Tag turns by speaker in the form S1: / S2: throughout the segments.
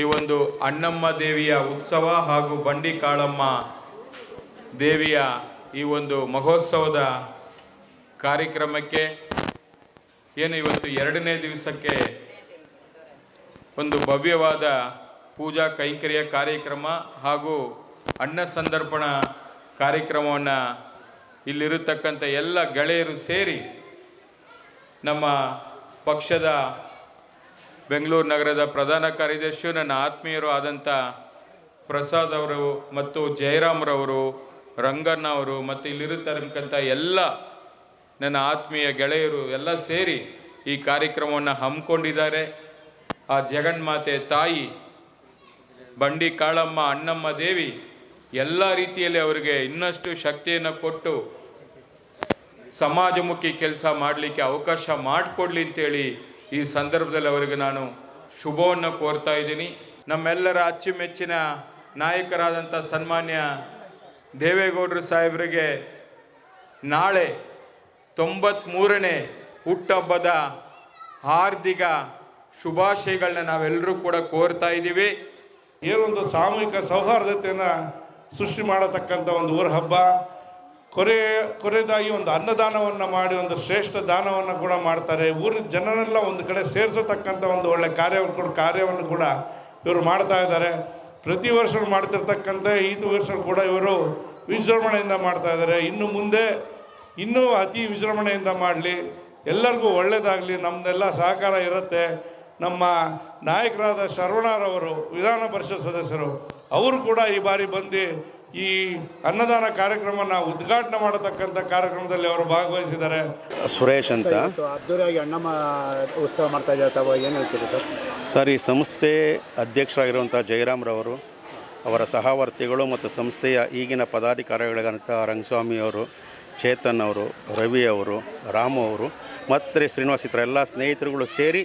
S1: ಈ ಒಂದು ಅಣ್ಣಮ್ಮ ದೇವಿಯ ಉತ್ಸವ ಹಾಗೂ ಬಂಡಿ ಕಾಳಮ್ಮ ದೇವಿಯ ಈ ಒಂದು ಮಹೋತ್ಸವದ ಕಾರ್ಯಕ್ರಮಕ್ಕೆ ಏನು ಇವತ್ತು ಎರಡನೇ ದಿವಸಕ್ಕೆ ಒಂದು ಭವ್ಯವಾದ ಪೂಜಾ ಕೈಂಕರ್ಯ ಕಾರ್ಯಕ್ರಮ ಹಾಗೂ ಅನ್ನ ಸಂದರ್ಪಣ ಕಾರ್ಯಕ್ರಮವನ್ನು ಇಲ್ಲಿರತಕ್ಕಂಥ ಎಲ್ಲ ಗೆಳೆಯರು ಸೇರಿ ನಮ್ಮ ಪಕ್ಷದ ಬೆಂಗಳೂರು ನಗರದ ಪ್ರಧಾನ ಕಾರ್ಯದರ್ಶಿಯು ನನ್ನ ಆತ್ಮೀಯರು ಆದಂಥ ಪ್ರಸಾದ್ ಅವರು ಮತ್ತು ಜಯರಾಮ್ರವರು ರಂಗಣ್ಣ ಅವರು ಮತ್ತು ಇಲ್ಲಿರುತ್ತಕ್ಕಂಥ ಎಲ್ಲ ನನ್ನ ಆತ್ಮೀಯ ಗೆಳೆಯರು ಎಲ್ಲ ಸೇರಿ ಈ ಕಾರ್ಯಕ್ರಮವನ್ನು ಹಮ್ಮಿಕೊಂಡಿದ್ದಾರೆ. ಆ ಜಗನ್ಮಾತೆ ತಾಯಿ, ಬಂಡಿ ಕಾಳಮ್ಮ, ಅಣ್ಣಮ್ಮ ದೇವಿ ಎಲ್ಲ ರೀತಿಯಲ್ಲಿ ಅವರಿಗೆ ಇನ್ನಷ್ಟು ಶಕ್ತಿಯನ್ನು ಕೊಟ್ಟು ಸಮಾಜಮುಖಿ ಕೆಲಸ ಮಾಡಲಿಕ್ಕೆ ಅವಕಾಶ ಮಾಡಿಕೊಡ್ಲಿ ಅಂತೇಳಿ ಈ ಸಂದರ್ಭದಲ್ಲಿ ಅವರಿಗೆ ನಾನು ಶುಭವನ್ನು ಕೋರ್ತಾ ಇದ್ದೀನಿ. ನಮ್ಮೆಲ್ಲರ ಅಚ್ಚುಮೆಚ್ಚಿನ ನಾಯಕರಾದಂಥ ಸನ್ಮಾನ್ಯ ದೇವೇಗೌಡರು ಸಾಹೇಬರಿಗೆ ನಾಳೆ ತೊಂಬತ್ಮೂರನೇ ಹುಟ್ಟಹಬ್ಬದ ಹಾರ್ದಿಕ ಶುಭಾಶಯಗಳನ್ನ ನಾವೆಲ್ಲರೂ ಕೂಡ ಕೋರ್ತಾ ಇದ್ದೀವಿ.
S2: ಏನೊಂದು ಸಾಮೂಹಿಕ ಸೌಹಾರ್ದತೆಯನ್ನು ಸೃಷ್ಟಿ ಮಾಡತಕ್ಕಂಥ ಒಂದು ಊರ ಹಬ್ಬ ಕೊರೆ, ಕೊರೆದಾಗಿ ಒಂದು ಅನ್ನದಾನವನ್ನು ಮಾಡಿ, ಒಂದು ಶ್ರೇಷ್ಠ ದಾನವನ್ನು ಕೂಡ ಮಾಡ್ತಾರೆ. ಊರಿನ ಜನರೆಲ್ಲ ಒಂದು ಕಡೆ ಸೇರಿಸತಕ್ಕಂಥ ಒಂದು ಒಳ್ಳೆ ಕಾರ್ಯವನ್ನು ಕೂಡ ಕಾರ್ಯವನ್ನು ಕೂಡ ಇವರು ಮಾಡ್ತಾ ಇದ್ದಾರೆ. ಪ್ರತಿ ವರ್ಷ ಮಾಡ್ತಿರ್ತಕ್ಕಂಥ ಈ ವರ್ಷ ಕೂಡ ಇವರು ವಿಜೃಂಭಣೆಯಿಂದ ಮಾಡ್ತಾ ಇದ್ದಾರೆ. ಇನ್ನು ಮುಂದೆ ಇನ್ನೂ ಅತಿ ವಿಜೃಂಭಣೆಯಿಂದ ಮಾಡಲಿ. ಎಲ್ಲರಿಗೂ ಒಳ್ಳೆಯದಾಗಲಿ ನಮ್ಮದೆಲ್ಲ ಸಹಕಾರ ಇರುತ್ತೆ. ನಮ್ಮ ನಾಯಕರಾದ ಶರವಣರವರು, ವಿಧಾನ ಪರಿಷತ್ ಸದಸ್ಯರು, ಅವರು ಕೂಡ ಈ ಬಾರಿ ಬಂದು ಈ ಅನ್ನದಾನ ಕಾರ್ಯಕ್ರಮನ ಉದ್ಘಾಟನೆ ಮಾಡತಕ್ಕಂಥ ಕಾರ್ಯಕ್ರಮದಲ್ಲಿ ಅವರು ಭಾಗವಹಿಸಿದ್ದಾರೆ.
S3: ಸುರೇಶ್ ಅಂತ.
S4: ಅದ್ದೂರಿಯಾಗಿ ಅಣ್ಣಮ್ಮ ಉತ್ಸವ ಮಾಡ್ತಾ ಇದ್ದಾರೆ ತಾವು ಏನು ಹೇಳ್ತೀರಿ ಸರ್?
S3: ಸರ್ ಈ ಸಂಸ್ಥೆ ಅಧ್ಯಕ್ಷರಾಗಿರುವಂಥ ಜಯರಾಮ್ರವರು ಅವರ ಸಹವರ್ತಿಗಳು ಮತ್ತು ಸಂಸ್ಥೆಯ ಈಗಿನ ಪದಾಧಿಕಾರಿಗಳಾದಂಥ ರಂಗಸ್ವಾಮಿ ಅವರು ಚೇತನ್ ಅವರು ರವಿ ಅವರು ರಾಮು ಅವರು ಮತ್ತು ಶ್ರೀನಿವಾಸ್ ಇತರ ಎಲ್ಲ ಸ್ನೇಹಿತರುಗಳು ಸೇರಿ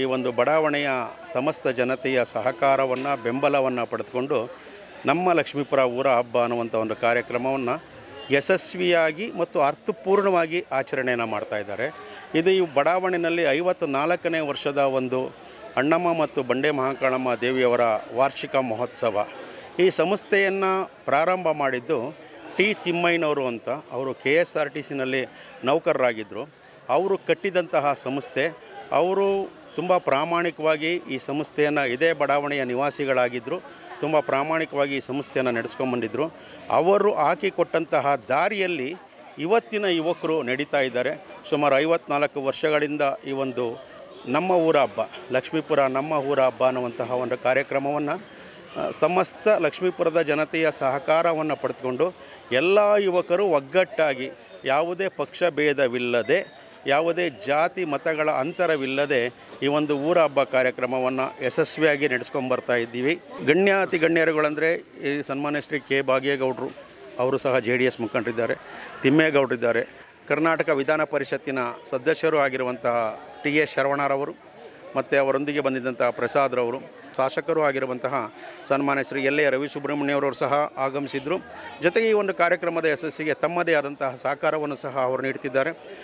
S3: ಈ ಒಂದು ಬಡಾವಣೆಯ ಸಮಸ್ತ ಜನತೆಯ ಸಹಕಾರವನ್ನು ಬೆಂಬಲವನ್ನು ಪಡೆದುಕೊಂಡು ನಮ್ಮ ಲಕ್ಷ್ಮೀಪುರ ಊರ ಹಬ್ಬ ಅನ್ನುವಂಥ ಒಂದು ಕಾರ್ಯಕ್ರಮವನ್ನು ಯಶಸ್ವಿಯಾಗಿ ಮತ್ತು ಅರ್ಥಪೂರ್ಣವಾಗಿ ಆಚರಣೆಯನ್ನು ಮಾಡ್ತಾ ಇದ್ದಾರೆ. ಇದು ಈ ಬಡಾವಣೆಯಲ್ಲಿ ಐವತ್ತು ನಾಲ್ಕನೇ ವರ್ಷದ ಒಂದು ಅಣ್ಣಮ್ಮ ಮತ್ತು ಬಂಡೆ ಮಹಾಕಾಳಮ್ಮ ದೇವಿಯವರ ವಾರ್ಷಿಕ ಮಹೋತ್ಸವ. ಈ ಸಂಸ್ಥೆಯನ್ನು ಪ್ರಾರಂಭ ಮಾಡಿದ್ದು ಟಿ ತಿಮ್ಮಯ್ಯನವರು ಅಂತ ಅವರು ಕೆ ಎಸ್ ಆರ್ ಟಿ ಸಿನಲ್ಲಿ ನೌಕರರಾಗಿದ್ದರು. ಅವರು ಕಟ್ಟಿದಂತಹ ಸಂಸ್ಥೆ, ಅವರು ತುಂಬ ಪ್ರಾಮಾಣಿಕವಾಗಿ ಈ ಸಂಸ್ಥೆಯನ್ನು ಇದೇ ಬಡಾವಣೆಯ ನಿವಾಸಿಗಳಾಗಿದ್ದರು. ತುಂಬ ಪ್ರಾಮಾಣಿಕವಾಗಿ ಈ ಸಂಸ್ಥೆಯನ್ನು ನಡೆಸ್ಕೊಂಬಂದಿದ್ದರು ಅವರು ಹಾಕಿಕೊಟ್ಟಂತಹ ದಾರಿಯಲ್ಲಿ ಇವತ್ತಿನ ಯುವಕರು ನಡೀತಾ ಇದ್ದಾರೆ. ಸುಮಾರು ಐವತ್ನಾಲ್ಕು ವರ್ಷಗಳಿಂದ ಈ ಒಂದು ನಮ್ಮ ಊರ ಹಬ್ಬ, ಲಕ್ಷ್ಮೀಪುರ ನಮ್ಮ ಊರ ಹಬ್ಬ ಅನ್ನುವಂತಹ ಒಂದು ಕಾರ್ಯಕ್ರಮವನ್ನು ಸಮಸ್ತ ಲಕ್ಷ್ಮೀಪುರದ ಜನತೆಯ ಸಹಕಾರವನ್ನು ಪಡೆದುಕೊಂಡು ಎಲ್ಲ ಯುವಕರು ಒಗ್ಗಟ್ಟಾಗಿ ಯಾವುದೇ ಪಕ್ಷ ಭೇದವಿಲ್ಲದೆ ಯಾವುದೇ ಜಾತಿ ಮತಗಳ ಅಂತರವಿಲ್ಲದೆ ಈ ಒಂದು ಊರ ಹಬ್ಬ ಕಾರ್ಯಕ್ರಮವನ್ನು ಯಶಸ್ವಿಯಾಗಿ ನಡೆಸ್ಕೊಂಬರ್ತಾ ಇದ್ದೀವಿ. ಗಣ್ಯ, ಅತಿ ಗಣ್ಯರುಗಳಂದರೆ ಈ ಸನ್ಮಾನ್ಯ ಶ್ರೀ ಕೆ ಭಾಗ್ಯೇಗೌಡರು, ಅವರು ಸಹ ಜೆ ಡಿ ಎಸ್ ಮುಖಂಡರಿದ್ದಾರೆ, ತಿಮ್ಮೇಗೌಡರಿದ್ದಾರೆ. ಕರ್ನಾಟಕ ವಿಧಾನ ಪರಿಷತ್ತಿನ ಸದಸ್ಯರು ಆಗಿರುವಂತಹ ಟಿ ಎಸ್ ಶರವಣರವರು ಮತ್ತು ಅವರೊಂದಿಗೆ ಬಂದಿದ್ದಂತಹ ಪ್ರಸಾದ್ರವರು ಶಾಸಕರು ಆಗಿರುವಂತಹ ಸನ್ಮಾನ್ಯ ಶ್ರೀ ಎಲ್ ಎ ರವಿ ಸುಬ್ರಹ್ಮಣ್ಯವರವರು ಸಹ ಆಗಮಿಸಿದರು. ಜೊತೆಗೆ ಈ ಒಂದು ಕಾರ್ಯಕ್ರಮದ ಯಶಸ್ಸಿಗೆ ತಮ್ಮದೇ ಆದಂತಹ ಸಹಕಾರವನ್ನು ಸಹ ಅವರು ನೀಡ್ತಿದ್ದಾರೆ.